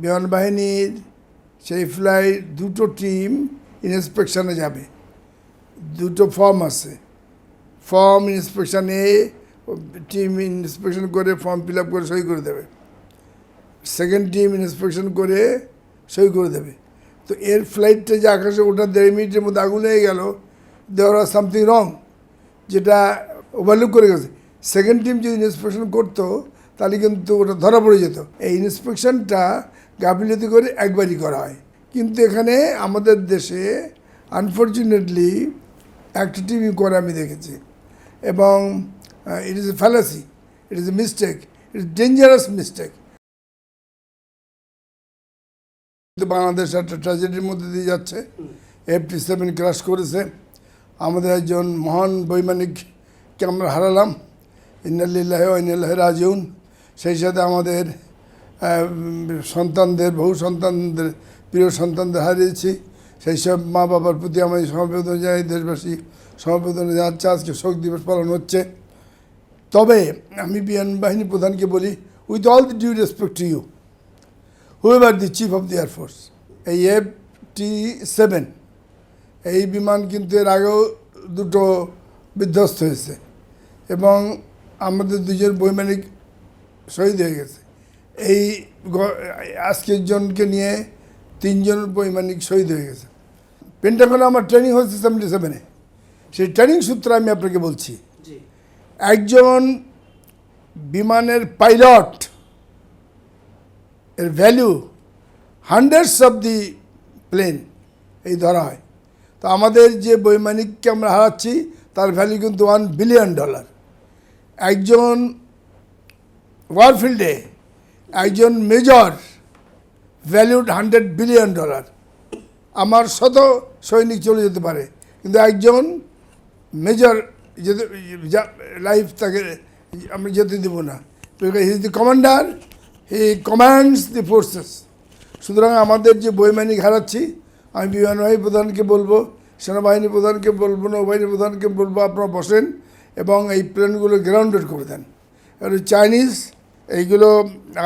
বিমান বাহিনীর সেই ফ্লাইট দুটো টিম ইন্সপেকশানে যাবে। দুটো ফর্ম আছে। ফর্ম ইন্সপেকশনে টিম ইন্সপেকশন করে ফর্ম ফিল আপ করে সই করে দেবে। সেকেন্ড টিম ইন্সপেকশন করে সই করে দেবে। তো এর ফ্লাইটটা যে আকাশে ওটা দেড় মিনিটের মধ্যে আগুন হয়ে গেল দেওয়ার আর সামথিং রং যেটা ওভারলুক করে গেছে। সেকেন্ড টিম যদি ইন্সপেকশন করতো তাহলে কিন্তু ওটা ধরা পড়ে যেত। এই ইন্সপেকশনটা গাফিলতি করে একবারই করা হয়। কিন্তু এখানে আমাদের দেশে আনফর্চুনেটলি একটা টিমই করে আমি দেখেছি। এবং it is a fallacy it is a mistake it is dangerous mistake কিন্তু বাংলাদেশ একটা ট্র্যাজেডির মধ্যে দিয়ে যাচ্ছে। এফটি সেভেন ক্রাশ করেছে। আমাদের একজন মহান বৈমানিককে আমরা হারালাম। ইন্নাল্লাহ ইন্নাল্লাহ রাজিউন। সেই সাথে আমাদের সন্তানদের, বহু সন্তানদের, প্রিয় সন্তানদের হারিয়েছি। সেই সব মা বাবার প্রতি আমি সমবেদনা জানাই, দেশবাসী সমবেদনা জানাচ্ছে। আজকে শোক দিবস পালন হচ্ছে। তবে আমি বিমান বাহিনী প্রধানকে বলি with all the due respect to you whoever the chief of the air force এই এফ টি সেভেন এই বিমান কিন্তু এর আগেও দুটো বিধ্বস্ত হয়েছে। এবং আমাদের দুজন বৈমানিক শহীদ হয়ে গেছে। এই আজকের জনকে নিয়ে তিনজন বৈমানিক শহীদ হয়ে গেছে। পেন্টাগনে আমার ট্রেনিং হচ্ছে সেভেন্টি সেভেনে সেই ট্রেনিং সূত্রে আমি আপনাকে বলছি একজন বিমানের পাইলট এর value hundreds of the plane এই ধরা হয়। তো আমাদের যে বৈমানিককে আমরা হারাচ্ছি তার ভ্যালু কিন্তু ওয়ান বিলিয়ন ডলার একজন ওয়ারফিল্ডে একজন major valued hundred billion dollar আমার শত সৈনিক চলে যেতে পারে, কিন্তু একজন মেজর যেতে লাইফ তাকে আমরা যেতে দেবো না। He is the commander he commands the forces সুতরাং আমাদের যে বৈমানিক হারাচ্ছি, আমি বিমানবাহিনী প্রধানকে বলব, সেনাবাহিনী প্রধানকে বলব, নৌবাহিনী প্রধানকে বলব, আপনারা বসেন এবং এই প্লেনগুলো গ্রাউন্ডেড করে দেন। আর চাইনিজ এইগুলো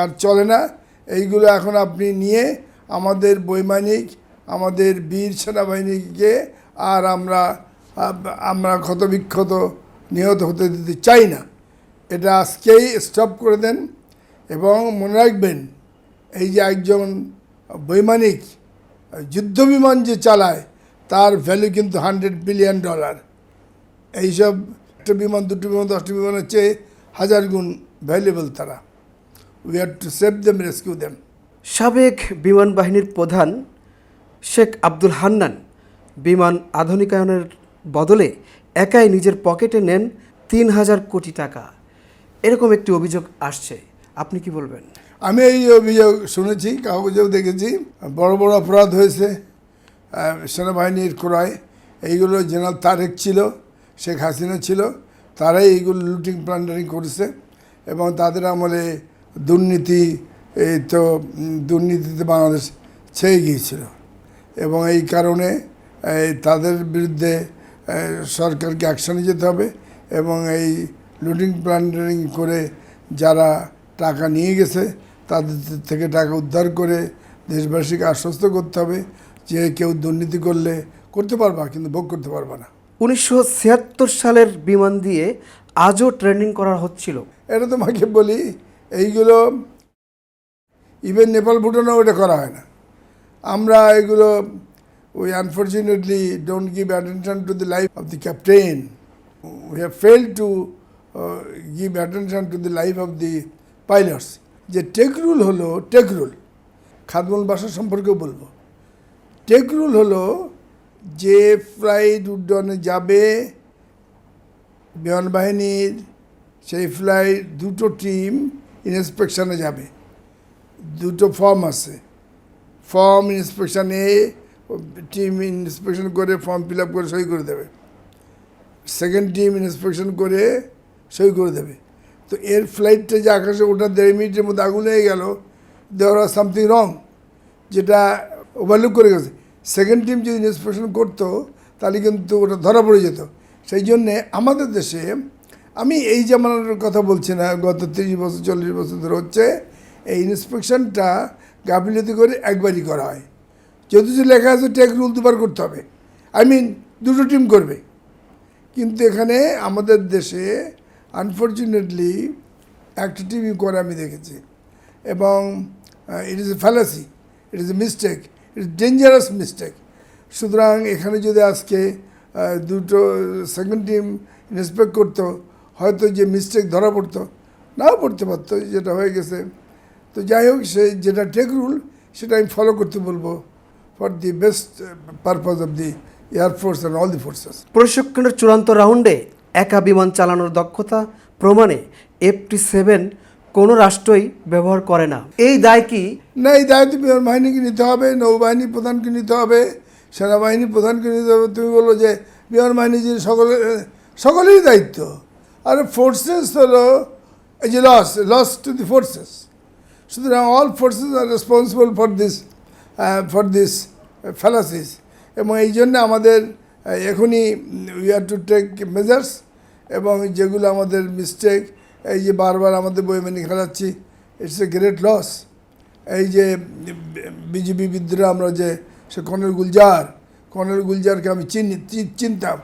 আর চলে না। এইগুলো এখন আপনি নিয়ে আমাদের বৈমানিক, আমাদের বীর সেনাবাহিনীকে আর আমরা আমরা ক্ষতবিক্ষত নিহত হতে দিতে চাই না। এটা আজকেই স্টপ করে দেন এবং মনে রাখবেন, এই যে একজন বৈমানিক যুদ্ধবিমান যে চালায়, তার ভ্যালু কিন্তু হান্ড্রেড বিলিয়ন ডলার এইসব একটা বিমান, দুটো বিমান, দশটা বিমানের চেয়ে হাজার গুণ ভ্যালুয়েবল তারা। We to save them rescue them সাবেক বিমান বাহিনীর প্রধান শেখ আব্দুল হান্নান বিমান আধুনিকায়নের বদলে একাই নিজের পকেটে নেন তিন হাজার কোটি টাকা। এরকম একটি অভিযোগ আসছে। আপনি কি বলবেন? আমি এই অভিযোগ শুনেছি কাগজেও দেখেছি। বড় বড় অপরাধ হয়েছে সেনাবাহিনীর ক্রয়। এইগুলো জেনারেল তারেক ছিল শেখ হাসিনা ছিল। তারাই এইগুলো লুটিং প্লান্ডারিং করেছে এবং তাদের আমলে দুর্নীতি এই তো দুর্নীতিতে বাংলাদেশ ছেয়ে গিয়েছিল। এবং এই কারণে তাদের বিরুদ্ধে সরকারকে অ্যাকশনে যেতে হবে এবং এই লুটিং প্লান্ডারিং করে যারা টাকা নিয়ে গেছে তাদের থেকে টাকা উদ্ধার করে দেশবাসীকে আশ্বস্ত করতে হবে যে কেউ দুর্নীতি করলে করতে পারবা কিন্তু ভোগ করতে পারবা না। উনিশশো ছিয়াত্তর সালের বিমান দিয়ে আজও ট্রেনিং করা হচ্ছিল। এটা তোমাকে বলি এইগুলো ইভেন নেপাল ভুটানেও এটা করা হয় না। আমরা এগুলো we unfortunately don't give attention to the life of the captain we have fail to give attention to the life of the pilots যে টেক রুল হলো টেক রুল খাদমুল বাসা সম্পর্কেও বলব। টেক রুল হলো যে ফ্লাইট উড্ডয়নে যাবে বিমান বাহিনীর সেই ফ্লাইট দুটো টিম ইন্সপেকশনে যাবে। দুটো ফর্ম আছে। ফর্ম ইন্সপেকশনে টিম ইন্সপেকশন করে ফর্ম ফিল আপ করে সই করে দেবে। সেকেন্ড টিম ইন্সপেকশন করে সই করে দেবে। তো এর ফ্লাইটটা যে আকাশে ওটা দেড় মিনিটের মধ্যে আগুন হয়ে গেল দেওয়ার আর সামথিং রং যেটা ওভারলুক করে গেছে। সেকেন্ড টিম যদি ইন্সপেকশন করতো, তাহলে কিন্তু ওটা ধরা পড়ে যেত। সেই জন্যে আমাদের দেশে আমি এই জামানার কথা বলছি না, গত তিরিশ বছর, চল্লিশ বছর ধরে হচ্ছে এই ইন্সপেকশনটা গাফিলতি করে একবারই করা হয়। যদিও লেখা আছে টেক রুল দুবার করতে হবে। আই মিন দুটো টিম করবে। কিন্তু এখানে আমাদের দেশে আনফর্চুনেটলি একটা টিমই করে আমি দেখেছি। এবং it is a fallacy it is a mistake it is dangerous mistake সুতরাং এখানে যদি আজকে দুটো সেকেন্ড টিম ইন্সপেক্ট করতো হয়তো যে মিস্টেক ধরা পড়তো নাও পড়তে পারতো যেটা হয়ে গেছে। তো যাই হোক সে যেটা টেক রুল সেটা আমি ফলো করতে বলব for the best purpose of the air force and all the forces প্রশিক্ষণের চূড়ান্ত রাউন্ডে একা বিমান চালানোর দক্ষতা প্রমাণে এফটি সেভেন কোনো রাষ্ট্রই ব্যবহার করে না। এই দায় কি? না এই দায়িত্ব বিমান বাহিনীকে নিতে হবে নৌবাহিনী প্রধানকে নিতে হবে সেনাবাহিনী প্রধানকে নিতে হবে। তুমি বলো যে বিমান বাহিনী যে সকলে সকলেরই দায়িত্ব। আর ফোর্সেস হলো, এই যে loss loss to the forces সুতরাং all forces are responsible for this for this fallacies এবং এই জন্য আমাদের এখনই we are to take measures এবং যেগুলো আমাদের মিস্টেক এই যে বারবার আমাদের বইমেনি খেলাচ্ছি ইটস এ গ্রেট লস এই যে বিজেপি বিদ্রোহ আমরা যে, সে কর্নেল গুলজার, কর্নেল গুলজারকে আমি চিনি চিনতাম।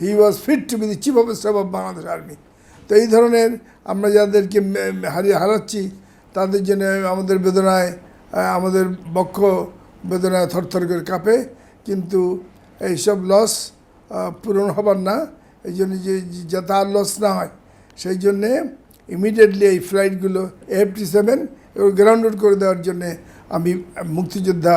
He was fit to be the chief of staff of Bangladesh army তো এই ধরনের আমরা যাদেরকে হারিয়ে হারাচ্ছি তাদের জন্য আমাদের বেদনায় আমাদের বক্ষ বেদনায় থরথর করে কাঁপে। কিন্তু এইসব লস পূরণ হবার না। এই জন্য যে যাতে আর লস না হয় সেই জন্যে ইমিডিয়েটলি এই ফ্লাইটগুলো এফটি সেভেন এবং গ্রাউন্ডেড করে দেওয়ার জন্যে আমি মুক্তিযোদ্ধা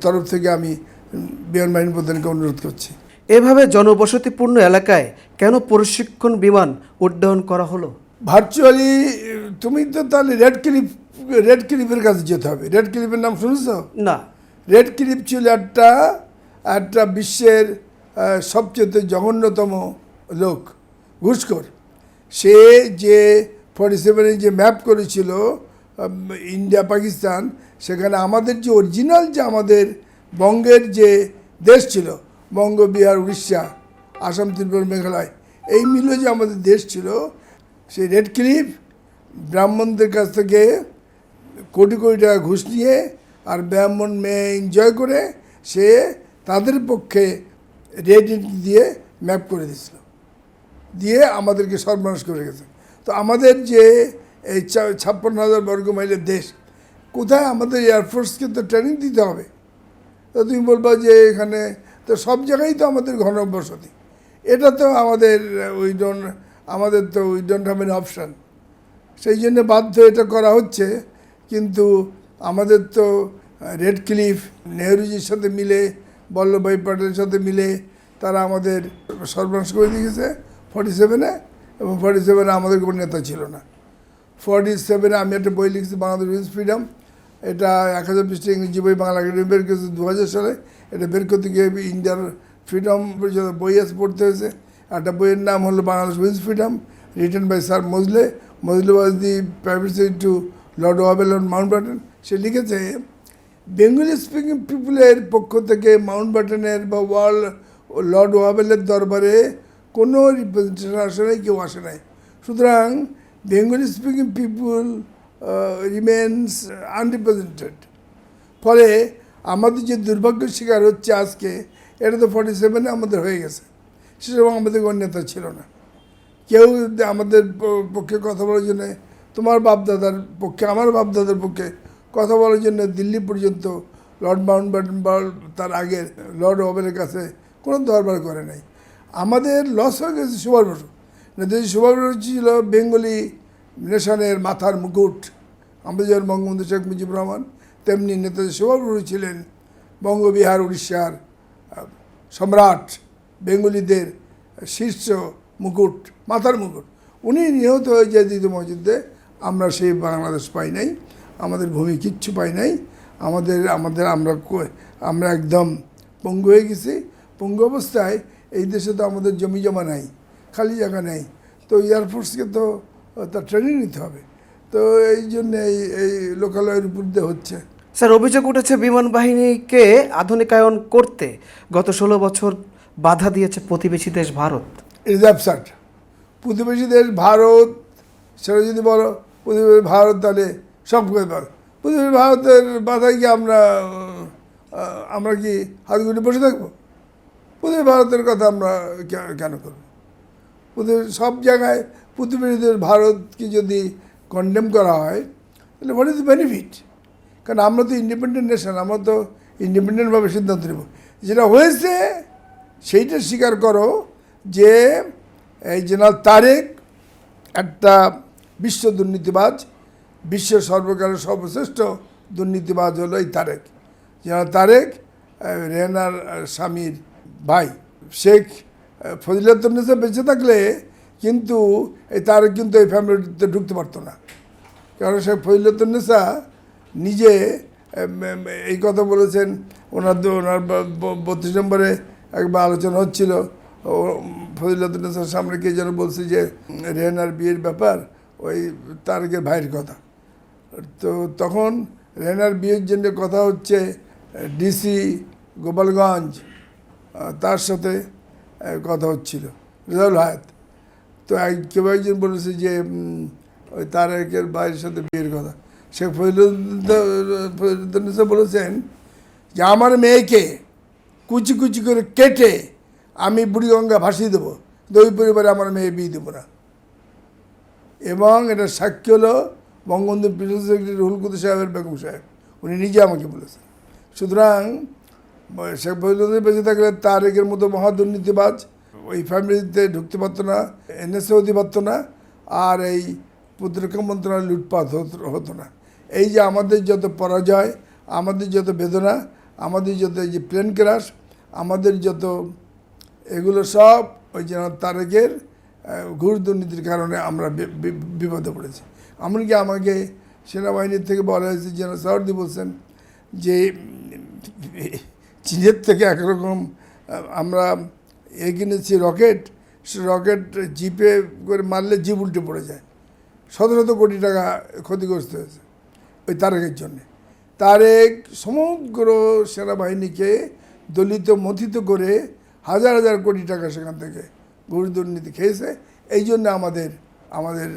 তরফ থেকে আমি উম, বিমান বাহিনী প্রধানকে অনুরোধ করছি। এভাবে জনবসতিপূর্ণ এলাকায় কেন প্রশিক্ষণ বিমান উড্ডয়ন করা হলো? ভার্চুয়ালি তুমি তো তাহলে রেড ক্লিপ রেড ক্লিপের কাছে যেতে হবে। রেড ক্লিপের নাম শুনেছ? না। রেড ক্লিপ ছিল একটা একটা বিশ্বের সবচেয়ে জঘন্যতম লোক ঘুষখোর। সে যে ফর্টি সেভেনে যে ম্যাপ করেছিল ইন্ডিয়া পাকিস্তান সেখানে আমাদের যে অরিজিনাল যে আমাদের বঙ্গের যে দেশ ছিল বঙ্গ, বিহার, উড়িষ্যা, আসাম, ত্রিপুরা, মেঘালয়, এই মিলে যে আমাদের দেশ ছিল, সেই রেড ক্লিপ ব্রাহ্মণদের কাছ থেকে কোটি কোটি টাকা ঘুষ নিয়ে আর ব্রাহ্মণ মেয়ে এনজয় করে সে তাদের পক্ষে রেড দিয়ে ম্যাপ করে দিয়েছিল। দিয়ে আমাদেরকে সর্বনাশ করে গেছে তো আমাদের যে এই ছাপ্পান্ন হাজার বর্গ মাইলের দেশ, কোথায় আমাদের এয়ারফোর্সকে তো ট্রেনিং দিতে হবে? তো তুমি বলবা যে এখানে তো সব জায়গায় তো আমাদের ঘনবসতি এটা তো আমাদের ডোন্ট আমাদের তো উই ডোন্ট হ্যাভ অপশান সেই জন্য বাধ্য এটা করা হচ্ছে, কিন্তু আমাদের তো রেড ক্লিফ নেহরুজির সাথে মিলে, বল্লভভাই প্যাটেলের সাথে মিলে তারা আমাদের সর্বনাশ করে দিয়েছে ফর্টি সেভেনে এবং ফর্টি সেভেনে আমাদের কোনো নেতা ছিল না। ফর্টি সেভেনে আমি একটা বই লিখেছি, বাংলাদেশ ফ্রিডম এটা এক হাজার পৃষ্ঠে ইংরেজি বই বাংলা একাডেমি বের করেছে দু হাজার সালে। এটা বের করতে গিয়ে ইন্ডিয়ার ফ্রিডম বই আছে, পড়তে হয়েছে। একটা বইয়ের নাম হলো Bangladesh wins freedom written by sir Mosley Mosley was the private to Lord Wavell on Mountbatten সে লিখেছে বেঙ্গলি স্পিকিং পিপুলের পক্ষ থেকে মাউন্ট ব্যাটনের বা ওয়ার্ল্ড লর্ড ওয়াবেলের দরবারে কোনো রিপ্রেজেন্টেশন আসে নাই, কেউ আসে নাই। সুতরাং Bengali speaking people remains unrepresented ফলে আমাদের যে দুর্ভাগ্যের শিকার হচ্ছে আজকে, এটা তো ফর্টি সেভেনে আমাদের হয়ে গেছে। সে সময় আমাদের কোনো নেতা ছিল না। কেউ আমাদের পক্ষে কথা বলার জন্য, তোমার বাপদাদার পক্ষে, আমার বাপদাদার পক্ষে কথা বলার জন্য দিল্লি পর্যন্ত লর্ড মাউন্ট ব্যাটন বা তার আগে লর্ড ওভেলের কাছে কোনো দরবার করে নাই। আমাদের লস হয়ে গেছে সুভাষ বসু সুভাষ বসু ছিল বেঙ্গলি নেশনের মাথার মুকুট। আমাদের যেমন বঙ্গবন্ধু শেখ মুজিবুর রহমান, তেমনি নেতাজি সুভাষ বসু ছিলেন বঙ্গবিহার, উড়িষ্যার সম্রাট বেঙ্গলিদের শীর্ষ মুকুট, মাথার মুকুট। উনি নিহত হয়ে যায় দ্বিতীয় মসজিদে আমরা সেই বাংলাদেশ পাই নাই, আমাদের ভূমি কিচ্ছু পাই নাই। আমাদের আমাদের আমরা আমরা একদম পঙ্গু হয়ে গেছি। পঙ্গু অবস্থায় এই দেশে তো আমাদের জমি জমা নাই, খালি জায়গা নেই। তো এয়ারফোর্সকে তো তার ট্রেনিং নিতে হবে। তো এই জন্য এই এই লোকালয়ের উপর দিয়ে হচ্ছে। স্যার অভিযোগ উঠেছে বিমান বাহিনীকে আধুনিকায়ন করতে গত ষোলো বছর বাধা দিয়েছে প্রতিবেশী দেশ ভারত। ইজ অ্যাবসার্ট প্রতিবেশী দেশ ভারত সেটা যদি বলো প্রতিবেশী ভারত তাহলে সব করে বলো প্রতিবেশী ভারতের বাধায় কি আমরা আমরা কি হাত গুটি বসে থাকব? প্রতিবেশী ভারতের কথা আমরা কেন করব? সব জায়গায় প্রতিবেশী প্রতিবেশীদের ভারতকে যদি কন্ডেম করা হয়, তাহলে হোয়াট ইজ দ্য বেনিফিট কারণ আমরা তো ইন্ডিপেন্ডেন্ট নেশন আমরা তো ইন্ডিপেন্ডেন্টভাবে সিদ্ধান্ত নেব। যেটা হয়েছে, সেইটা স্বীকার করো যে, এই জেনারেল তারেক একটা বিশ্ব দুর্নীতিবাজ বিশ্বের সর্বকালের সর্বশ্রেষ্ঠ দুর্নীতিবাজ হলো এই তারেক। জেনারেল তারেক রেহানার স্বামীর ভাই, শেখ ফজিলাতুন্নেসা বেঁচে থাকলে কিন্তু তারেক কিন্তু এই ফ্যামিলিতে ঢুকতে পারতো না। কারণ সে ফজিলাতুন্নেসা নিজে এই কথা বলেছেন, ওনার ওনার বত্রিশ নম্বরে একবার আলোচনা হচ্ছিল ফজিলাতুন্নেসার সামনে কে যেন বলছে যে রেহানার বিয়ের ব্যাপার, ওই তারেকের ভাইয়ের কথা। তো তখন রেহানার বিয়ের জন্য কথা হচ্ছে, ডিসি গোপালগঞ্জ তার সাথে কথা হচ্ছিল। রেজাউল হায়াত। তো কেউ একজন বলেছে যে ওই তারেকের ভাইয়ের সাথে বিয়ের কথা। শেখ ফজলুদ্দিন বলেছেন যে, আমার মেয়েকে কুচি কুচি করে কেটে আমি বুড়িগঙ্গা ভাসিয়ে দেবো। কিন্তু পরিবারে আমার মেয়ে বিয়ে দেবো না। এবং এটা সাক্ষী হলো বঙ্গবন্ধু প্রিন্সিপাল সেক্রেটারি রুহুল সাহেবের বেগম সাহেব। উনি নিজে আমাকে বলেছেন। সুতরাং শেখ ফজলুদ্দিন বেঁচে থাকলে তারেকের মতো মহা দুর্নীতিবাজ ওই ফ্যামিলিতে ঢুকতে পারতো না, এনএসএ হতে পারতো না, আর এই প্রতিরক্ষা মন্ত্রণালয় লুটপাট হতো না। এই যে আমাদের যত পরাজয়, আমাদের যত বেদনা, আমাদের যত এই যে প্লেন ক্রাশ আমাদের যত এগুলো সব ওই যেন তারেকের ঘুষ দুর্নীতির কারণে আমরা বিপদে পড়েছি। এমনকি আমাকে সেনাবাহিনীর থেকে বলা হয়েছে যেন সাউদি বলছেন যে চীনের থেকে একরকম আমরা এ কিনেছি রকেট, সে রকেট জিপে করে মারলে জিপ উল্টে পড়ে যায়। শত শত কোটি টাকা ক্ষতিগ্রস্ত হয়েছে ওই তারেকের জন্যে। তারেক সমগ্র সেনাবাহিনীকে দলিত মথিত করে হাজার হাজার কোটি টাকা সেখান থেকে ঘুষ দুর্নীতি খেয়েছে। এই জন্য আমাদের আমাদের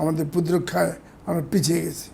আমাদের প্রতিরক্ষায় আমরা পিছিয়ে গেছি।